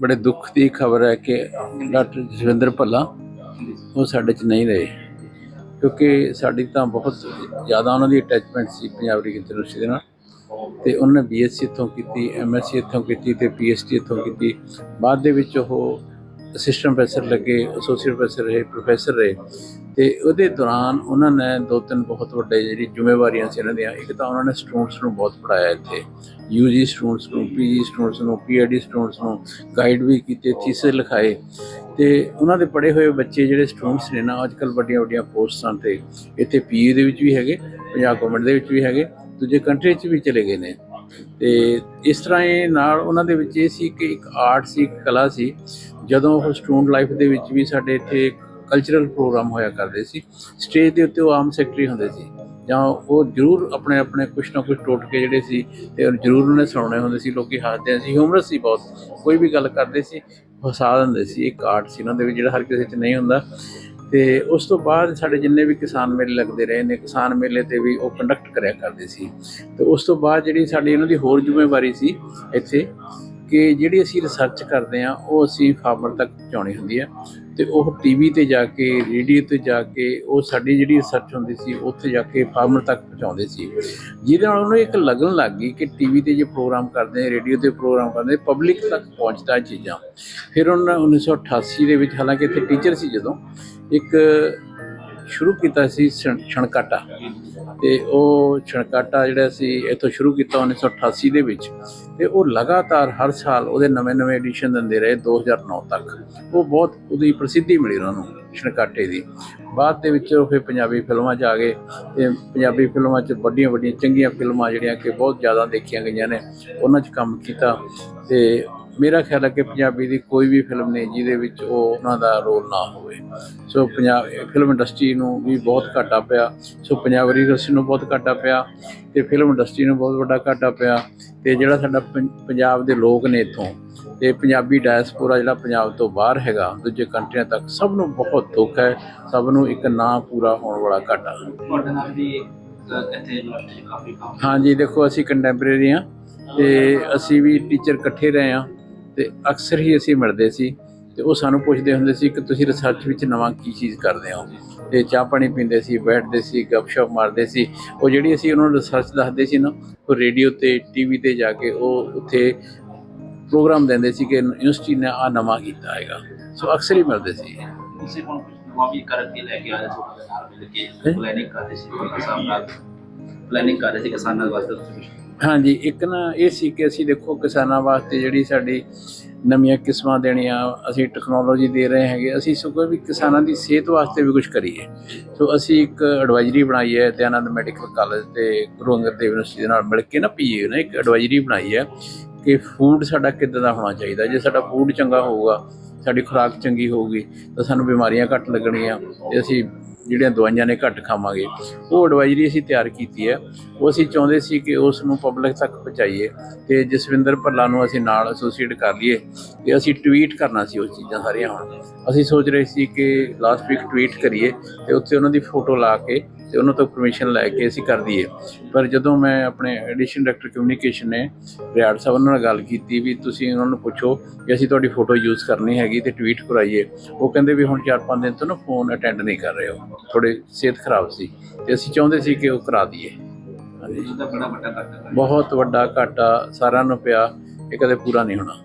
ਬੜੇ ਦੁੱਖ ਦੀ ਖਬਰ ਹੈ ਕਿ ਡਾਕਟਰ ਜਸਵਿੰਦਰ ਭੱਲਾ ਉਹ ਸਾਡੇ 'ਚ ਨਹੀਂ ਰਹੇ। ਕਿਉਂਕਿ ਸਾਡੀ ਤਾਂ ਬਹੁਤ ਜ਼ਿਆਦਾ ਉਹਨਾਂ ਦੀ ਅਟੈਚਮੈਂਟ ਸੀ ਪੰਜਾਬ ਰੀਜਨਲ ਯੂਨੀਵਰਸਿਟੀ ਦੇ ਨਾਲ ਤੇ ਉਹਨਾਂ ਨੇ ਬੀਐਸਸੀ ਇੱਥੋਂ ਕੀਤੀ ਐਮਐਸਸੀ ਇੱਥੋਂ ਕੀਤੀ ਤੇ ਪੀਐਚਡੀ ਇੱਥੋਂ ਕੀਤੀ। ਬਾਅਦ ਦੇ ਵਿੱਚ ਉਹ ਅਸਿਸਟੈਂਟ ਪ੍ਰੋਫੈਸਰ ਲੱਗੇ ਐਸੋਸੀਏਟ ਪ੍ਰੋਫੈਸਰ ਰਹੇ ਪ੍ਰੋਫੈਸਰ ਰਹੇ। ਤੇ ਉਹਦੇ ਦੌਰਾਨ ਉਹਨਾਂ ਨੇ ਦੋ ਤਿੰਨ ਬਹੁਤ ਵੱਡੇ ਜਿਹੜੀ ਜ਼ਿੰਮੇਵਾਰੀਆਂ ਸੀ ਇਹਨਾਂ ਦੀਆਂ, ਇੱਕ ਤਾਂ ਉਹਨਾਂ ਨੇ ਸਟੂਡੈਂਟਸ ਨੂੰ ਬਹੁਤ ਪੜਾਇਆ ਇੱਥੇ। ਯੂਜੀ ਸਟੂਡੈਂਟਸ ਨੂੰ ਪੀਜੀ ਸਟੂਡੈਂਟਸ ਨੂੰ ਪੀਐਚਡੀ ਸਟੂਡੈਂਟਸ ਨੂੰ ਗਾਈਡ ਵੀ ਕੀਤੇ ਥੀਸਿਸ ਲਿਖਾਏ। ਤੇ ਉਹਨਾਂ ਦੇ ਪੜ੍ਹੇ ਹੋਏ ਬੱਚੇ ਜਿਹੜੇ ਸਟੂਡੈਂਟਸ ਨੇ ਨਾ ਅੱਜਕੱਲ ਵੱਡੀਆਂ ਵੱਡੀਆਂ ਪੋਸਟਾਂ ਤੇ ਇੱਥੇ ਪੀਜੀ ਦੇ ਵਿੱਚ ਵੀ ਹੈਗੇ, ਪੰਜਾਬ ਗਵਰਨਮੈਂਟ ਦੇ ਵਿੱਚ ਵੀ ਹੈਗੇ, ਦੂਜੇ ਕੰਟਰੀ 'ਚ ਵੀ ਚਲੇ ਗਏ ਨੇ। ਤੇ ਇਸ ਤਰ੍ਹਾਂ ਇਹ ਨਾਲ ਉਹਨਾਂ ਦੇ ਵਿੱਚ ਇਹ ਸੀ ਕਿ ਇੱਕ ਆਰਟ ਸੀ, ਇੱਕ ਕਲਾ ਸੀ। ਜਦੋਂ ਉਹ ਸਟੂਡੈਂਟ ਲਾਈਫ ਦੇ ਵਿੱਚ ਵੀ ਸਾਡੇ ਇੱਥੇ ਕਲਚਰਲ ਪ੍ਰੋਗਰਾਮ ਹੋਇਆ ਕਰਦੇ ਸੀ ਸਟੇਜ ਦੇ ਉੱਤੇ ਉਹ ਆਮ ਸੈਕਟਰੀ ਹੁੰਦੇ ਸੀ ਜਾਂ ਉਹ ਜ਼ਰੂਰ ਆਪਣੇ ਆਪਣੇ ਕੁਛ ਨਾ ਕੁਛ ਟੋਟਕੇ ਜਿਹੜੇ ਸੀ ਤੇ ਜ਼ਰੂਰ ਉਹਨੇ ਸੁਣਾਉਣੇ ਹੁੰਦੇ ਸੀ, ਲੋਕੀ ਹੱਸਦੇ ਸੀ ਹਿਊਮਰਸ ਸੀ ਬਹੁਤ, ਕੋਈ ਵੀ ਗੱਲ ਕਰਦੇ ਸੀ, ਹਸਾ ਦਿੰਦੇ ਸੀ, ਇੱਕ ਆਰਟ ਸੀ ਉਹਨਾਂ ਦੇ ਵਿੱਚ ਜਿਹੜਾ ਹਰ ਕਿਸੇ 'ਚ ਨਹੀਂ ਹੁੰਦਾ ਤੇ ਉਸ ਤੋਂ ਬਾਅਦ ਸਾਡੇ ਜਿੰਨੇ ਵੀ ਕਿਸਾਨ ਮੇਲੇ ਲੱਗਦੇ ਰਹੇ ਨੇ, ਕਿਸਾਨ ਮੇਲੇ ਤੇ ਵੀ ਉਹ ਕੰਡਕਟ ਕਰਿਆ ਕਰਦੇ ਸੀ ਤੇ ਉਸ ਤੋਂ ਬਾਅਦ ਜਿਹੜੀ ਸਾਡੀ ਇਹਨਾਂ ਦੀ ਹੋਰ ਜ਼ਿੰਮੇਵਾਰੀ ਸੀ ਇੱਥੇ ਕਿ ਜਿਹੜੀ ਅਸੀਂ ਰਿਸਰਚ ਕਰਦੇ ਆ ਉਹ ਅਸੀਂ ਫਾਰਮਰ ਤੱਕ ਪਹੁੰਚਾਉਣੀ ਹੁੰਦੀ ਹੈ ਤੇ ਉਹ ਟੀਵੀ ਤੇ ਜਾ ਕੇ ਰੇਡੀਓ ਤੇ ਜਾ ਕੇ, ਉਹ ਸਾਡੀ ਜਿਹੜੀ ਰਿਸਰਚ ਹੁੰਦੀ ਸੀ, ਉੱਥੇ ਜਾ ਕੇ ਫਾਰਮਰ ਤੱਕ ਪਹੁੰਚਾਉਂਦੇ ਸੀ। ਜਿਹਦੇ ਨਾਲ ਉਹਨੂੰ ਇੱਕ ਲੱਗਣ ਲੱਗ ਗਈ ਕਿ ਟੀਵੀ ਤੇ ਜੇ ਪ੍ਰੋਗਰਾਮ ਕਰਦੇ ਰੇਡੀਓ ਤੇ ਪ੍ਰੋਗਰਾਮ ਕਰਦੇ ਪਬਲਿਕ ਤੱਕ ਪਹੁੰਚਦਾ ਚੀਜ਼ਾਂ। ਫਿਰ ਉਹਨਾਂ 1988 ਦੇ ਵਿੱਚ, ਹਾਲਾਂਕਿ ਇੱਥੇ ਟੀਚਰ ਸੀ ਜਦੋਂ, ਇੱਕ ਸ਼ੁਰੂ ਕੀਤਾ ਸੀ ਛਣਕਾਟਾ। ਤੇ ਉਹ ਛਣਕਾਟਾ ਜਿਹੜਾ ਸੀ, ਇੱਥੋਂ ਸ਼ੁਰੂ ਕੀਤਾ 1988 ਦੇ ਵਿੱਚ। ਤੇ ਉਹ ਲਗਾਤਾਰ ਹਰ ਸਾਲ ਉਹਦੇ ਨਵੇਂ-ਨਵੇਂ ਐਡੀਸ਼ਨ ਦਿੰਦੇ ਰਹੇ 2009 ਤੱਕ। ਉਹ ਬਹੁਤ ਉਹਦੀ ਪ੍ਰਸਿੱਧੀ ਮਿਲੀ ਉਹਨਾਂ ਨੂੰ ਛਣਕਾਟੇ ਦੀ। ਬਾਅਦ ਦੇ ਵਿੱਚ ਉਹ ਫਿਰ ਪੰਜਾਬੀ ਫਿਲਮਾਂ 'ਚ ਆ ਗਏ ਤੇ ਪੰਜਾਬੀ ਫਿਲਮਾਂ 'ਚ ਵੱਡੀਆਂ ਵੱਡੀਆਂ ਚੰਗੀਆਂ ਫਿਲਮਾਂ ਜਿਹੜੀਆਂ ਕਿ ਬਹੁਤ ਜ਼ਿਆਦਾ ਦੇਖੀਆਂ ਗਈਆਂ ਨੇ, ਉਹਨਾਂ 'ਚ ਕੰਮ ਕੀਤਾ ਤੇ ਮੇਰਾ ਖਿਆਲ ਹੈ ਕਿ ਪੰਜਾਬੀ ਦੀ ਕੋਈ ਵੀ ਫਿਲਮ ਨਹੀਂ ਜਿਹਦੇ ਵਿੱਚ ਉਹ ਉਹਨਾਂ ਦਾ ਰੋਲ ਨਾ ਹੋਵੇ। ਸੋ ਪੰਜਾਬ ਫਿਲਮ ਇੰਡਸਟਰੀ ਨੂੰ ਵੀ ਬਹੁਤ ਘਾਟਾ ਪਿਆ। ਸੋ ਪੰਜਾਬ ਇੰਡਸਟਰੀ ਨੂੰ ਬਹੁਤ ਘਾਟਾ ਪਿਆ ਤੇ ਫਿਲਮ ਇੰਡਸਟਰੀ ਨੂੰ ਬਹੁਤ ਵੱਡਾ ਘਾਟਾ ਪਿਆ ਤੇ ਜਿਹੜਾ ਸਾਡਾ ਪੰਜਾਬ ਦੇ ਲੋਕ ਨੇ ਇੱਥੋਂ ਤੇ ਪੰਜਾਬੀ ਡਾਇਸਪੋਰਾ ਜਿਹੜਾ ਪੰਜਾਬ ਤੋਂ ਬਾਹਰ ਹੈਗਾ ਦੂਜੇ ਕੰਟਰੀਆਂ ਤੱਕ ਸਭ ਨੂੰ ਬਹੁਤ ਦੁੱਖ ਹੈ ਸਭ ਨੂੰ ਇੱਕ ਨਾ ਪੂਰਾ ਹੋਣ ਵਾਲਾ ਘਾਟਾ। ਤੁਹਾਡੇ ਨਾਲ ਵੀ ਅਹ, ਇੱਥੇ ਯੂਨੀਵਰਸਿਟੀ 'ਚ ਕਾਫੀ ਕੰਮ ਹਾਂਜੀ ਦੇਖੋ ਅਸੀਂ ਕੰਟੈਂਪਰੇਰੀ ਆ ਤੇ ਅਸੀਂ ਵੀ ਟੀਚਰ ਇਕੱਠੇ ਰਹੇ ਆ ਤੇ ਅਕਸਰ ਹੀ ਅਸੀਂ ਮਿਲਦੇ ਸੀ ਤੇ ਉਹ ਸਾਨੂੰ ਪੁੱਛਦੇ ਹੁੰਦੇ ਸੀ ਕਿ ਤੁਸੀਂ ਰਿਸਰਚ ਵਿੱਚ ਨਵਾਂ ਕੀ ਚੀਜ਼ ਕਰਦੇ ਹੋ? ਤੇ ਚਾਹ ਪਾਣੀ ਪੀਂਦੇ ਸੀ ਬੈਠਦੇ ਸੀ ਗੱਪਸ਼ਪ ਮਾਰਦੇ ਸੀ। ਉਹ ਜਿਹੜੀ ਅਸੀਂ ਉਹਨਾਂ ਨੂੰ ਰਿਸਰਚ ਦੱਸਦੇ ਸੀ ਨਾ ਉਹ ਰੇਡੀਓ ਤੇ ਟੀਵੀ ਤੇ ਜਾ ਕੇ ਉਹ ਉੱਥੇ ਪ੍ਰੋਗਰਾਮ ਦਿੰਦੇ ਸੀ ਕਿ ਯੂਨੀਵਰਸਿਟੀ ਨੇ ਆ ਨਵਾਂ ਕੀਤਾ ਹੈਗਾ। ਸੋ ਅਕਸਰ ਹੀ ਮਿਲਦੇ ਸੀ। ਤੁਸੀਂ ਹੁਣ ਕੁਝ ਨਵਾਂ ਵੀ ਕਰਕੇ ਲੈ ਕੇ ਆਏ ਤੁਹਾਡੇ ਨਾਲ ਮਿਲ ਕੇ? ਪਲੈਨਿੰਗ ਕਰ ਰਹੇ ਸੀ ਕਿਸਾਨ ਨਾਲ? ਪਲੈਨਿੰਗ ਕਰ ਰਹੇ ਸੀ ਕਿਸਾਨਾਂ ਵਾਸਤੇ ਹਾਂਜੀ, ਇੱਕ ਨਾ ਇਹ ਸੀ ਕਿ ਅਸੀਂ ਦੇਖੋ ਕਿਸਾਨਾਂ ਵਾਸਤੇ ਜਿਹੜੀ ਸਾਡੀ ਨਵੀਆਂ ਕਿਸਮਾਂ ਦੇਣੀਆਂ ਅਸੀਂ ਟੈਕਨੋਲੋਜੀ ਦੇ ਰਹੇ ਹੈਗੇ, ਅਸੀਂ ਸਗੋਂ ਵੀ ਕਿਸਾਨਾਂ ਦੀ ਸਿਹਤ ਵਾਸਤੇ ਵੀ ਕੁਝ ਕਰੀਏ। ਸੋ ਅਸੀਂ ਇੱਕ ਐਡਵਾਈਜ਼ਰੀ ਬਣਾਈ ਹੈ ਦਯਾਨੰਦ ਮੈਡੀਕਲ ਕਾਲਜ ਤੇ ਗੁਰੂ ਅੰਗਦ ਦੇਵ ਯੂਨੀਵਰਸਿਟੀ ਦੇ ਨਾਲ ਮਿਲ ਕੇ ਨਾ ਪੀਏ ਨੇ ਇੱਕ ਐਡਵਾਈਜ਼ਰੀ ਬਣਾਈ ਹੈ ਕਿ ਫੂਡ ਸਾਡਾ ਕਿੱਦਾਂ ਦਾ ਹੋਣਾ ਚਾਹੀਦਾ। ਜੇ ਸਾਡਾ ਫੂਡ ਚੰਗਾ ਹੋਊਗਾ, ਸਾਡੀ ਖੁਰਾਕ ਚੰਗੀ ਹੋਊਗੀ, ਤਾਂ ਸਾਨੂੰ ਬਿਮਾਰੀਆਂ ਘੱਟ ਲੱਗਣਗੀਆਂ ਤੇ ਅਸੀਂ ਜਿਹੜੀਆਂ ਦਵਾਈਆਂ ਨੇ ਘੱਟ ਖਾਵਾਂਗੇ, ਉਹ ਐਡਵਾਈਜ਼ਰੀ ਅਸੀਂ ਤਿਆਰ ਕੀਤੀ ਹੈ। ਉਹ ਅਸੀਂ ਚਾਹੁੰਦੇ ਸੀ ਕਿ ਉਸ ਨੂੰ ਪਬਲਿਕ ਤੱਕ ਪਹੁੰਚਾਈਏ ਤੇ ਜਸਵਿੰਦਰ ਭੱਲਾ ਨੂੰ ਅਸੀਂ ਨਾਲ ਐਸੋਸੀਏਟ ਕਰ ਲਈਏ ਤੇ ਅਸੀਂ ਟਵੀਟ ਕਰਨਾ ਸੀ ਉਹ ਚੀਜ਼ਾਂ ਸਾਰੀਆਂ ਹੁਣ। ਅਸੀਂ ਸੋਚ ਰਹੇ ਸੀ ਕਿ ਲਾਸਟ ਵੀਕ ਟਵੀਟ ਕਰੀਏ ਤੇ ਉੱਥੇ ਉਹਨਾਂ ਦੀ ਫੋਟੋ ਲਾ ਕੇ ਤੇ ਉਹਨਾਂ ਤੋਂ ਪਰਮਿਸ਼ਨ ਲੈ ਕੇ ਅਸੀਂ ਕਰ ਦਈਏ। ਪਰ ਜਦੋਂ ਮੈਂ ਆਪਣੇ ਐਡੀਸ਼ਨ ਡਾਇਰੈਕਟਰ ਕਮਿਊਨੀਕੇਸ਼ਨ ਨੇ ਰਿਆੜ ਸਾਹਿਬ ਨਾਲ ਗੱਲ ਕੀਤੀ ਵੀ ਤੁਸੀਂ ਉਹਨਾਂ ਨੂੰ ਪੁੱਛੋ ਕਿ ਅਸੀਂ ਤੁਹਾਡੀ ਫੋਟੋ ਯੂਜ਼ ਕਰਨੀ ਹੈਗੀ ਤੇ ਟਵੀਟ ਕਰਾਈਏ। ਉਹ ਕਹਿੰਦੇ ਵੀ ਹੁਣ 4-5 ਦਿਨ ਤੋਂ ਨਾ ਫੋਨ ਅਟੈਂਡ ਨਹੀਂ ਕਰ ਰਹੇ ਹੋ ਥੋੜੇ ਸਿਹਤ ਖਰਾਬ ਸੀ ਤੇ ਅਸੀਂ ਚਾਹੁੰਦੇ ਸੀ ਕਿ ਉਹ ਕਰਾ ਦਈਏ। ਬਹੁਤ ਵੱਡਾ ਘਾਟਾ ਸਾਰਿਆਂ ਨੂੰ ਪਿਆ ਇਹ ਕਦੇ ਪੂਰਾ ਨਹੀਂ ਹੋਣਾ।